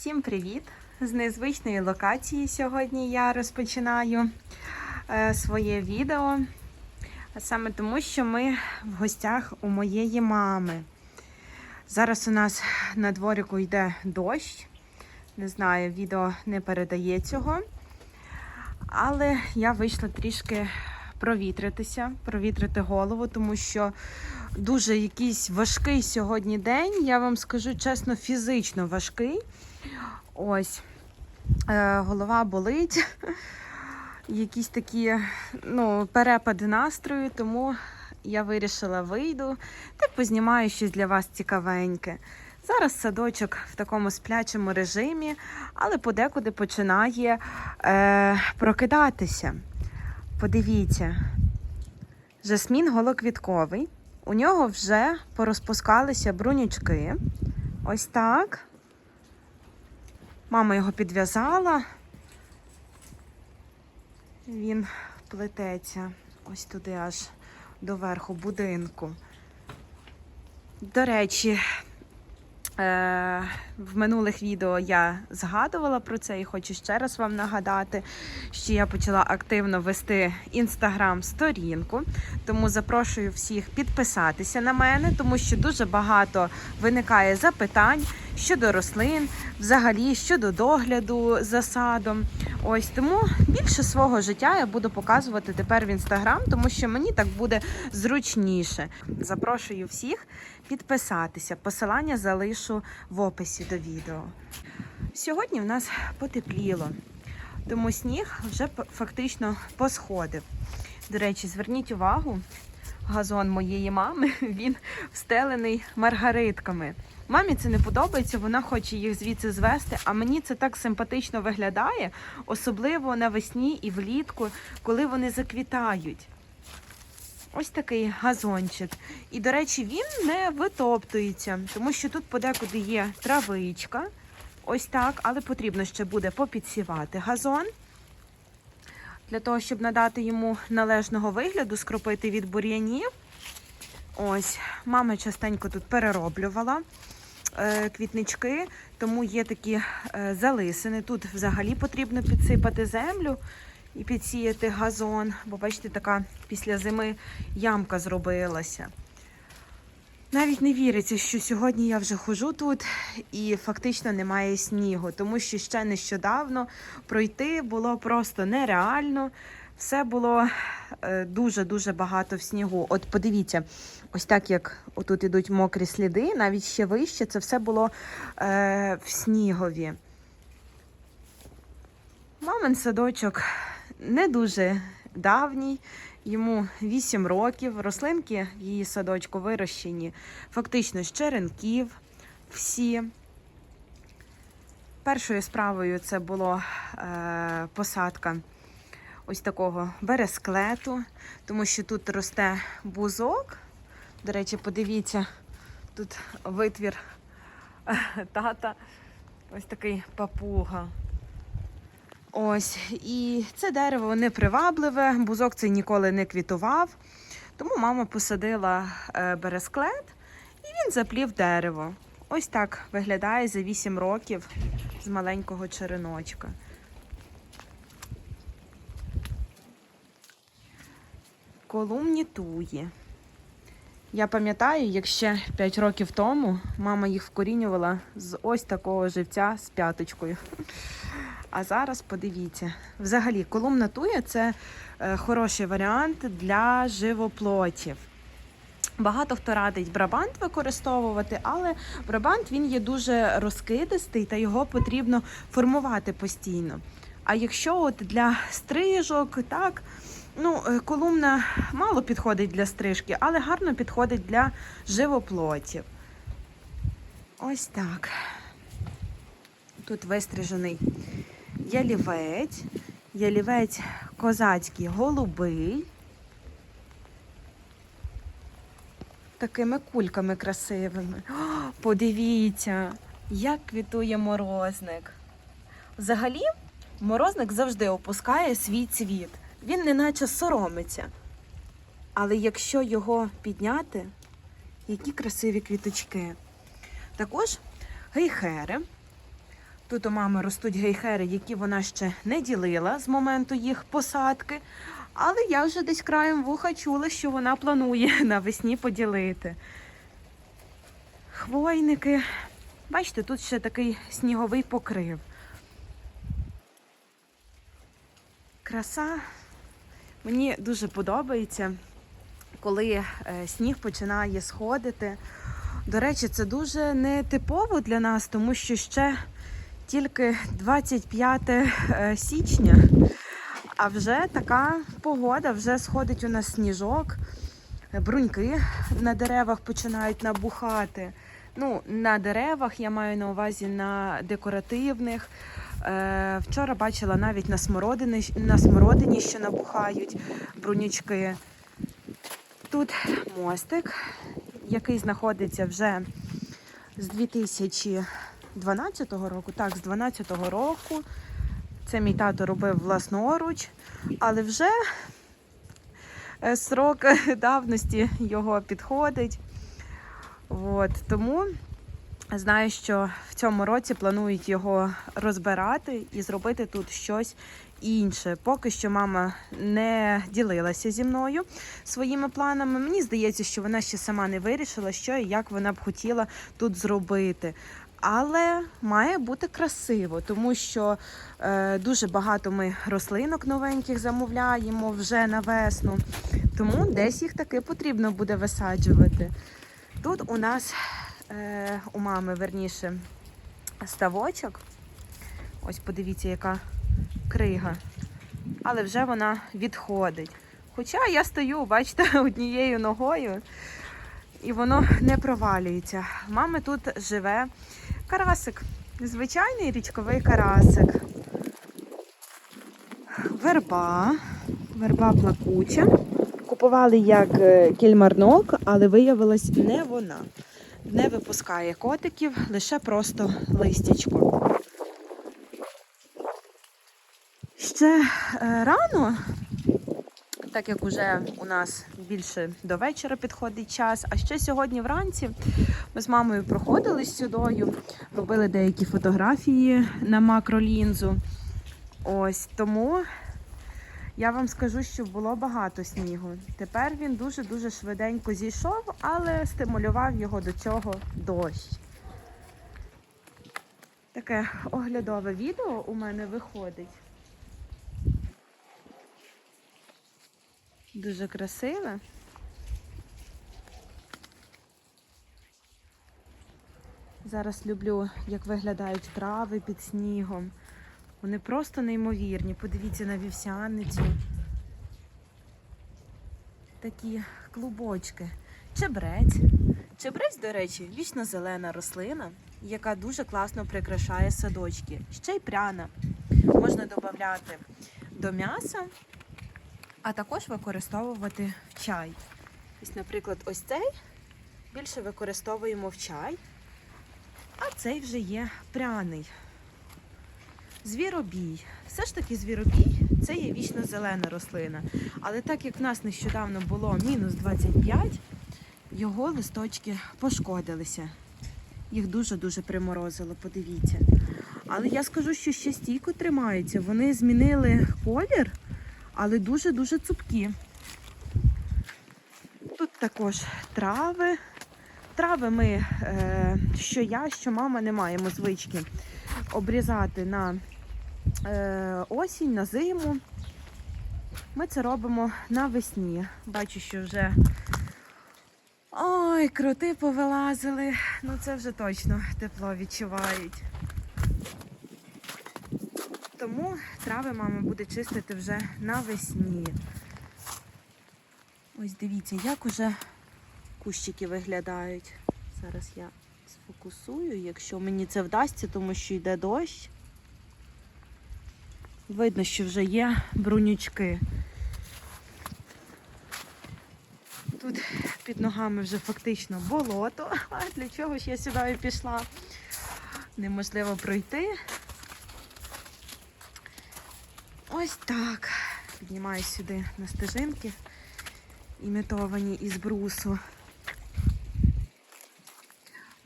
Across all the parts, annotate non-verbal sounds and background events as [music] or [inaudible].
Всім привіт! З незвичної локації сьогодні я розпочинаю е, своє відео. Саме тому, що ми в гостях у моєї мами. Зараз у нас на дворику йде дощ. Не знаю, відео не передає цього. Але я вийшла трішки провітритися, провітрити голову, тому що дуже якийсь важкий сьогодні день. Я вам скажу чесно, фізично важкий. Ось е, голова болить, [laughs] якісь такі ну, перепади настрою, тому я вирішила вийду та познімаю щось для вас цікавеньке. Зараз садочок в такому сплячому режимі, але подекуди починає е, прокидатися. Подивіться, жасмін голоквітковий. У нього вже порозпускалися брунючки. Ось так. Мама його підв'язала. Він плететься ось туди аж до верху будинку. До речі, в минулих відео я згадувала про це і хочу ще раз вам нагадати, що я почала активно вести інстаграм-сторінку. Тому запрошую всіх підписатися на мене, тому що дуже багато виникає запитань щодо рослин, взагалі щодо догляду за садом. Ось тому більше свого життя я буду показувати тепер в інстаграм, тому що мені так буде зручніше. Запрошую всіх підписатися. Посилання залишу в описі до відео. Сьогодні в нас потепліло, тому сніг вже фактично посходив. До речі, зверніть увагу, газон моєї мами [laughs] він встелений маргаритками. Мамі це не подобається, вона хоче їх звідси звести, а мені це так симпатично виглядає, особливо навесні і влітку, коли вони заквітають. Ось такий газончик. І, до речі, він не витоптується, тому що тут подекуди є травичка. Ось так, але потрібно ще буде попідсівати газон. Для того, щоб надати йому належного вигляду, скропити від бур'янів. Ось, мама частенько тут перероблювала квітнички, тому є такі е, залисини. Тут взагалі потрібно підсипати землю і підсіяти газон, бо бачите, така після зими ямка зробилася. Навіть не віриться, що сьогодні я вже хожу тут і фактично немає снігу, тому що ще нещодавно пройти було просто нереально. Все було е, дуже-дуже багато в снігу. От подивіться, ось так як отут ідуть мокрі сліди, навіть ще вище, це все було е, в снігові. Мамин садочок не дуже давній, йому 8 років. Рослинки в її садочку вирощені фактично з черенків всі. Першою справою це було е, посадка ось такого бересклету, тому що тут росте бузок. До речі, подивіться, тут витвір е, тата, ось такий папуга. Ось, і це дерево непривабливе, бузок цей ніколи не квітував. Тому мама посадила е, бересклет і він заплів дерево. Ось так виглядає за 8 років з маленького череночка. Колумні туї. Я пам'ятаю, як ще 5 років тому мама їх вкорінювала з ось такого живця з п'яточкою. А зараз подивіться. Взагалі, колумна туя це е, хороший варіант для живоплотів. Багато хто радить брабант використовувати, але брабант він є дуже розкидистий та його потрібно формувати постійно. А якщо от для стрижок, так, ну, е, колумна мало підходить для стрижки, але гарно підходить для живоплотів. Ось так. Тут вистрижений ялівець, ялівець козацький голубий. Такими кульками красивими. О, подивіться, як квітує морозник. Взагалі, морозник завжди опускає свій цвіт. Він неначе соромиться. Але якщо його підняти, які красиві квіточки. Також гейхери Тут у мами ростуть гейхери, які вона ще не ділила з моменту їх посадки. Але я вже десь краєм вуха чула, що вона планує [laughs] навесні поділити. Хвойники. Бачите, тут ще такий сніговий покрив. Краса. Мені дуже подобається, коли е, сніг починає сходити. До речі, це дуже нетипово для нас, тому що ще тільки 25 е, січня, а вже така погода, вже сходить у нас сніжок, бруньки на деревах починають набухати. Ну, на деревах я маю на увазі на декоративних. Е, вчора бачила навіть на смородині, на смородині, що набухають брунючки. Тут мостик, який знаходиться вже з 2012 року. Так, з 2012 року. Це мій тато робив власноруч, але вже е, срок [laughs] давності його підходить. От, тому знаю, що в цьому році планують його розбирати і зробити тут щось інше. Поки що мама не ділилася зі мною своїми планами. Мені здається, що вона ще сама не вирішила, що і як вона б хотіла тут зробити. Але має бути красиво, тому що е, дуже багато ми рослинок новеньких замовляємо вже на весну. Тому десь їх таки потрібно буде висаджувати. Тут у нас е, у мами верніше ставочок. Ось подивіться, яка крига. Але вже вона відходить. Хоча я стою, бачите, [laughs] однією ногою, і воно не провалюється. Мами тут живе карасик. Звичайний річковий карасик. Верба. Верба плакуча. Купували як е, кільмарнок, але виявилось не вона. Не випускає котиків, лише просто листячко. Ще е, рано, так як уже у нас більше до вечора підходить час, а ще сьогодні вранці ми з мамою проходились сюдою, робили деякі фотографії на макролінзу. Ось тому я вам скажу, що було багато снігу. Тепер він дуже-дуже швиденько зійшов, але стимулював його до цього дощ. Таке оглядове відео у мене виходить. Дуже красиве. Зараз люблю, як виглядають трави під снігом. Вони просто неймовірні. Подивіться на вівсяницю. Такі клубочки. Чебрець. Чебрець, до речі, вічно зелена рослина, яка дуже класно прикрашає садочки. Ще й пряна. Можна додати до м'яса, а також використовувати в чай. Ось, наприклад, ось цей більше використовуємо в чай, а цей вже є пряний. Звіробій. Все ж таки звіробій це є вічно зелена рослина. Але так як в нас нещодавно було мінус 25, його листочки пошкодилися. Їх дуже-дуже приморозило, подивіться. Але я скажу, що ще стійко тримаються. Вони змінили колір, але дуже-дуже цупкі. Тут також трави. Трави ми, е, що я, що мама, не маємо звички обрізати на е, осінь, на зиму. Ми це робимо навесні. Бачу, що вже ой, кроти повилазили. Ну це вже точно тепло відчувають. Тому трави мама буде чистити вже навесні. Ось дивіться, як уже кущики виглядають. Зараз я сфокусую, якщо мені це вдасться, тому що йде дощ. Видно, що вже є брунючки. Тут під ногами вже фактично болото. А для чого ж я сюди пішла? Неможливо пройти. Ось так. Піднімаюсь сюди на стежинки, імітовані із брусу.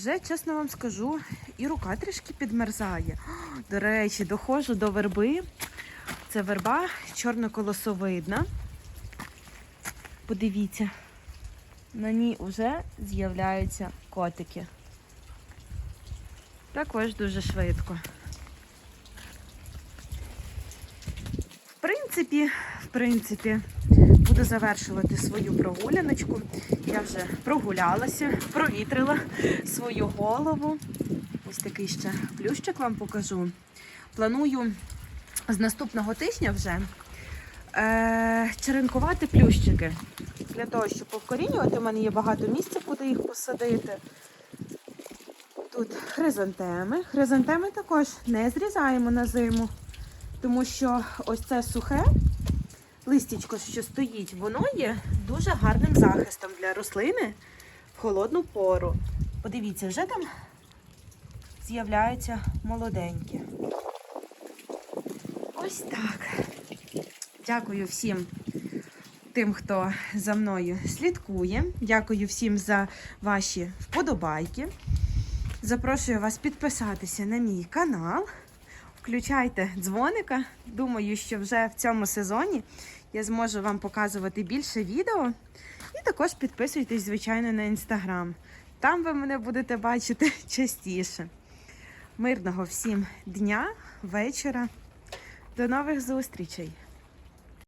Вже, чесно вам скажу, і рука трішки підмерзає. До речі, доходжу до верби. Це верба чорноколосовидна. Подивіться, на ній вже з'являються котики. Також дуже швидко. В принципі, в принципі, буду завершувати свою прогуляночку. Я вже прогулялася, провітрила свою голову. Ось такий ще плющик вам покажу. Планую з наступного тижня вже е, черенкувати плющики. Для того, щоб повкорінювати, у мене є багато місця, куди їх посадити. Тут хризантеми. Хризантеми також не зрізаємо на зиму, тому що ось це сухе листячко, що стоїть, воно є дуже гарним захистом для рослини в холодну пору. Подивіться, вже там з'являються молоденькі. Ось так. Дякую всім тим, хто за мною слідкує. Дякую всім за ваші вподобайки. Запрошую вас підписатися на мій канал. Включайте дзвоника. Думаю, що вже в цьому сезоні я зможу вам показувати більше відео. І також підписуйтесь, звичайно, на інстаграм. Там ви мене будете бачити [laughs] частіше. Мирного всім дня, вечора. До нових зустрічей!